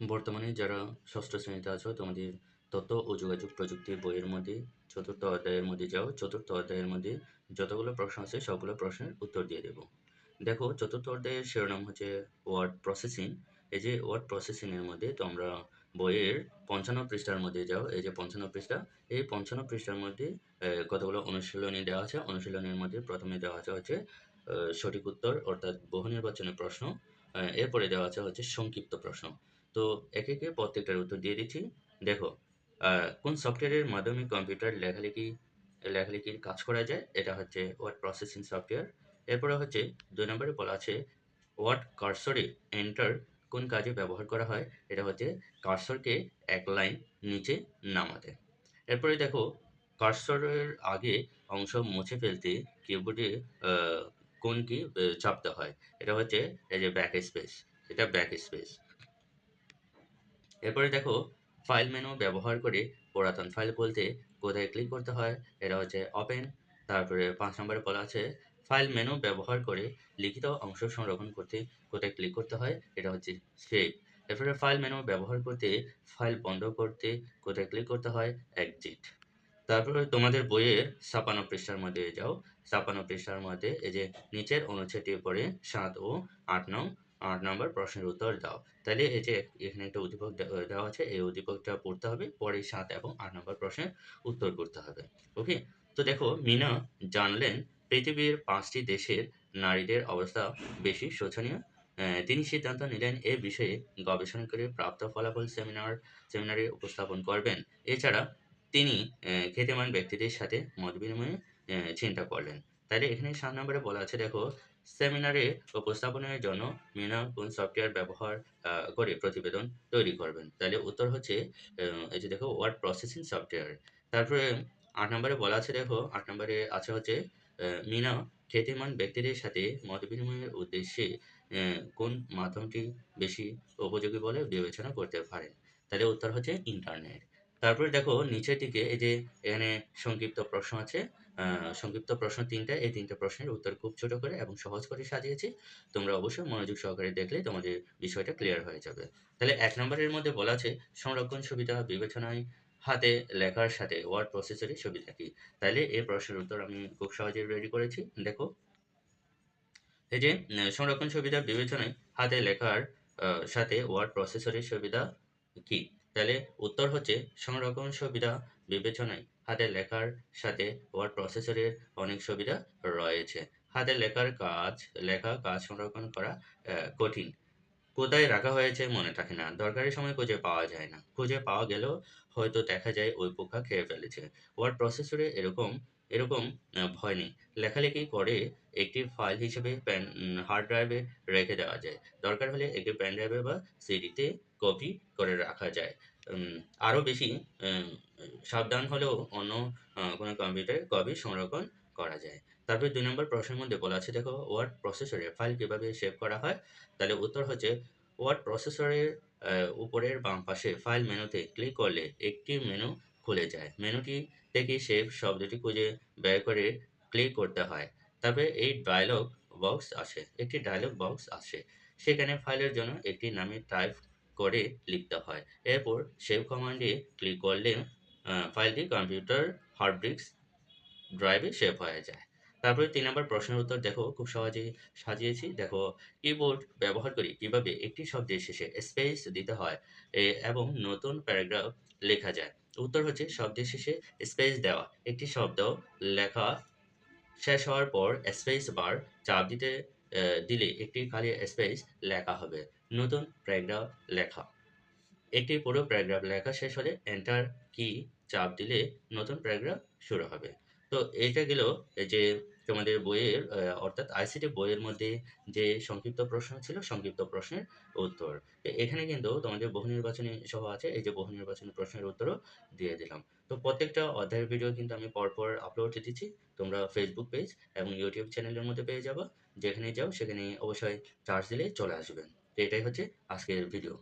বর্তমানে যারা ষষ্ঠ শ্রেণীতে আছো, তোমাদের তথ্য ও যোগাযোগ প্রযুক্তির বইয়ের মধ্যে, চতুর্থ অধ্যায়ের মধ্যে যাও, চতুর্থ অধ্যায়ের মধ্যে যতগুলো প্রশ্ন আছে, সবগুলো প্রশ্নের উত্তর দিয়ে দেবো। দেখো, চতুর্থ অধ্যায়ের শিরোনাম হচ্ছে ওয়ার্ড প্রসেসিং এই যে ওয়ার্ড প্রসেসিংয়ের মধ্যে তোমরা বইয়ের পঞ্চান্ন পৃষ্ঠার মধ্যে যাও। এই যে পঞ্চান্ন পৃষ্ঠা, এই পঞ্চান্ন পৃষ্ঠার মধ্যে কতগুলো অনুশীলনী দেওয়া আছে? অনুশীলনের মধ্যে প্রথমে দেওয়া আছে হচ্ছে সঠিক উত্তর, অর্থাৎ বহু নির্বাচনের প্রশ্ন। এরপরে দেওয়া আছে হচ্ছে সংক্ষিপ্ত প্রশ্ন। তো একে একে প্রত্যেকটার উত্তর দিয়ে দিচ্ছি। দেখো কোন সফটওয়্যারের মাধ্যমে কম্পিউটার লেখালেখি, লেখালেখির কাজ করা যায়, এটা হচ্ছে ওয়ার্ড প্রসেসিং সফটওয়্যার এরপরে হচ্ছে, দুই নম্বরে বলা আছে ওয়ার্ড কার্সরে এন্টার কোন কাজে ব্যবহার করা হয়, এটা হচ্ছে কার্সরকে এক লাইন নিচে নামাতে। এরপরে দেখো কার্সরের আগে অংশ মুছে ফেলতে কিবোর্ডে কোন কি চাপতে হয়, এটা হচ্ছে, এই যে ব্যাক স্পেস এটা ব্যাক স্পেস এরপরে দেখো ফাইল মেনু ব্যবহার করে পুরাতন ফাইল বলতে কোথায় ক্লিক করতে হয়, এটা হচ্ছে ওপেন তারপরে পাঁচ নম্বরে বলা আছে ফাইল মেনু ব্যবহার করে লিখিত অংশ সংরক্ষণ করতে কোথায় ক্লিক করতে হয়, এটা হচ্ছে সেভ এরপরে ফাইল মেনু ব্যবহার করতে ফাইল বন্ধ করতে কোথায় ক্লিক করতে হয় এক্সিট তারপরে তোমাদের বইয়ের ছাপানো পৃষ্ঠার মধ্যে যাও, ছাপানো পৃষ্ঠার মধ্যে এই যে নিচের অনুচ্ছেদটি পড়ে সাত ও আট নং আট নম্বর প্রশ্নের উত্তর দাও। তাহলে এই যে এখানে একটা উদ্দীপক দেওয়া আছে, এই উদ্দীপকটা পড়তে হবে, পরে সাত এবং আট নম্বর প্রশ্নের উত্তর করতে হবে। ওকে তো দেখো, মিনা জানলেন পৃথিবীর পাঁচটি দেশের নারীদের অবস্থা বেশি শোচনীয়। তিনি সিদ্ধান্ত নিলেন এ বিষয়ে গবেষণা করে প্রাপ্ত ফলাফল সেমিনার সেমিনারে উপস্থাপন করবেন। এছাড়া তিনি খ্যাতিমান ব্যক্তিদের সাথে মত বিনিময়ে চিন্তা করলেন। তাহলে এখানে সাত নম্বরে বলা আছে, দেখো সেমিনারে উপস্থাপনের জন্য মিনা কোন সফটওয়্যার ব্যবহার করে প্রতিবেদন তৈরি করবেন? তাহলে উত্তর হচ্ছে এই যে দেখো ওয়ার্ড প্রসেসিং সফটওয়্যার তারপরে আট নম্বরে বলা আছে, দেখো, আট নম্বরে আছে হচ্ছে মিনা খ্যাতিমান ব্যক্তিদের সাথে মত বিনিময়ের উদ্দেশ্যে কোন মাধ্যমটি বেশি উপযোগী বলে বিবেচনা করতে পারেন? তাহলে উত্তর হচ্ছে ইন্টারনেট তারপরে দেখো, নিচের দিকে এই যে এখানে সংক্ষিপ্ত প্রশ্ন আছে সংক্ষিপ্ত প্রশ্ন তিনটা। এই তিনটা প্রশ্নের উত্তর খুব ছোট করে এবং সহজ করে সাজিয়েছি। তোমরা অবশ্যই মনোযোগ সহকারে দেখলে তোমাদের বিষয়টা ক্লিয়ার হয়ে যাবে। তাহলে এক নম্বরের মধ্যে বলা আছে, সংরক্ষণ সুবিধা বিবেচনায় হাতে লেখার সাথে ওয়ার্ড প্রসেসরের সুবিধা কি তাহলে এই প্রশ্নের উত্তর আমি খুব সহজে রেডি করেছি। দেখো, এই যে সংরক্ষণ সুবিধা বিবেচনায় হাতে লেখার সাথে ওয়ার্ড প্রসেসরের সুবিধা কি? তাহলে উত্তর হচ্ছে সংরক্ষণ সুবিধা বিবেচনায়। হাতে লেখার সাথে ওয়ার্ড প্রসেসরের অনেক সুবিধা রয়েছে। হাতে লেখার কাজ, লেখা কাজ সংরক্ষণ করা কঠিন। কোথায় রাখা হয়েছে মনে থাকে না। দরকারি সময় খুঁজে পাওয়া যায় না। খুঁজে পাওয়া গেলেও হয়তো দেখা যায় ওই পোকা খেয়ে ফেলেছে। ওয়ার্ড প্রসেসরে এরকম এরকম ভয় নেই। লেখালেখি করে একটি ফাইল হিসেবে প্যান হার্ড ড্রাইভে রেখে দেওয়া যায়। দরকার হলে একটি প্যান ড্রাইভে বা সিডিতে কপি করে রাখা যায়। আরও বেশি সাবধান হলেও অন্য কোনো কম্পিউটারে কপি সংরক্ষণ করা যায়। তারপরে দুই নম্বর প্রশ্নের মধ্যে বলা আছে, দেখো ওয়ার্ড প্রসেসরে ফাইল কীভাবে সেভ করা হয়? তাহলে উত্তর হচ্ছে ওয়ার্ড প্রসেসরের উপরের বাম পাশে ফাইল মেনুতে ক্লিক করলে একটি মেনু খুলে যায়। মেনুটি থেকে সেভ শব্দটি খুঁজে বের করে ক্লিক করতে হয়। তবে এই ডায়লগ বক্স আসে, একটি ডায়লগ বক্স আসে। সেখানে ফাইলের জন্য একটি নামে টাইপ করে লিখতে হয়। এরপর সেভ কমান্ডে ক্লিক করলে ফাইলটি কম্পিউটার হার্ড ডিস্ক ড্রাইভে সেভ হয়ে যায়। তারপরে তিন নম্বর প্রশ্নের উত্তর দেখো, খুব সহজেই সাজিয়েছি। দেখো কিবোর্ড ব্যবহার করি কীভাবে একটি শব্দের শেষে স্পেস দিতে হয় এবং নতুন প্যারাগ্রাফ লেখা যায়। উত্তর হচ্ছে শব্দের শেষে স্পেস দেওয়া। একটি শব্দ লেখা শেষ হওয়ার পর স্পেস বার চাপ দিতে দিলে একটি খালি স্পেস লেখা হবে। নতুন প্যারাগ্রাফ লেখা। একটি পুরো প্যারাগ্রাফ লেখা শেষ হলে এন্টার কি চাপ দিলে নতুন প্যারাগ্রাফ শুরু হবে। তো এইটা গেল যে তোমাদের বইয়ের অর্থাৎ আইসিটি বইয়ের মধ্যে যে সংক্ষিপ্ত প্রশ্ন ছিল, সংক্ষিপ্ত প্রশ্নের উত্তর। এখানে কিন্তু তোমাদের বহু নির্বাচনী সহ আছে, এই যে বহু নির্বাচনী প্রশ্নের উত্তরও দিয়ে দিলাম। তো প্রত্যেকটা অধ্যায়ের ভিডিও কিন্তু আমি পরপর আপলোড দিচ্ছি। তোমরা ফেসবুক পেজ এবং ইউটিউব চ্যানেলের মধ্যে পেয়ে যাবা। যেখানে যাও সেখানে অবশ্যই চার্জ দিলে চলে আসবে। তো এটাই হচ্ছে আজকের ভিডিও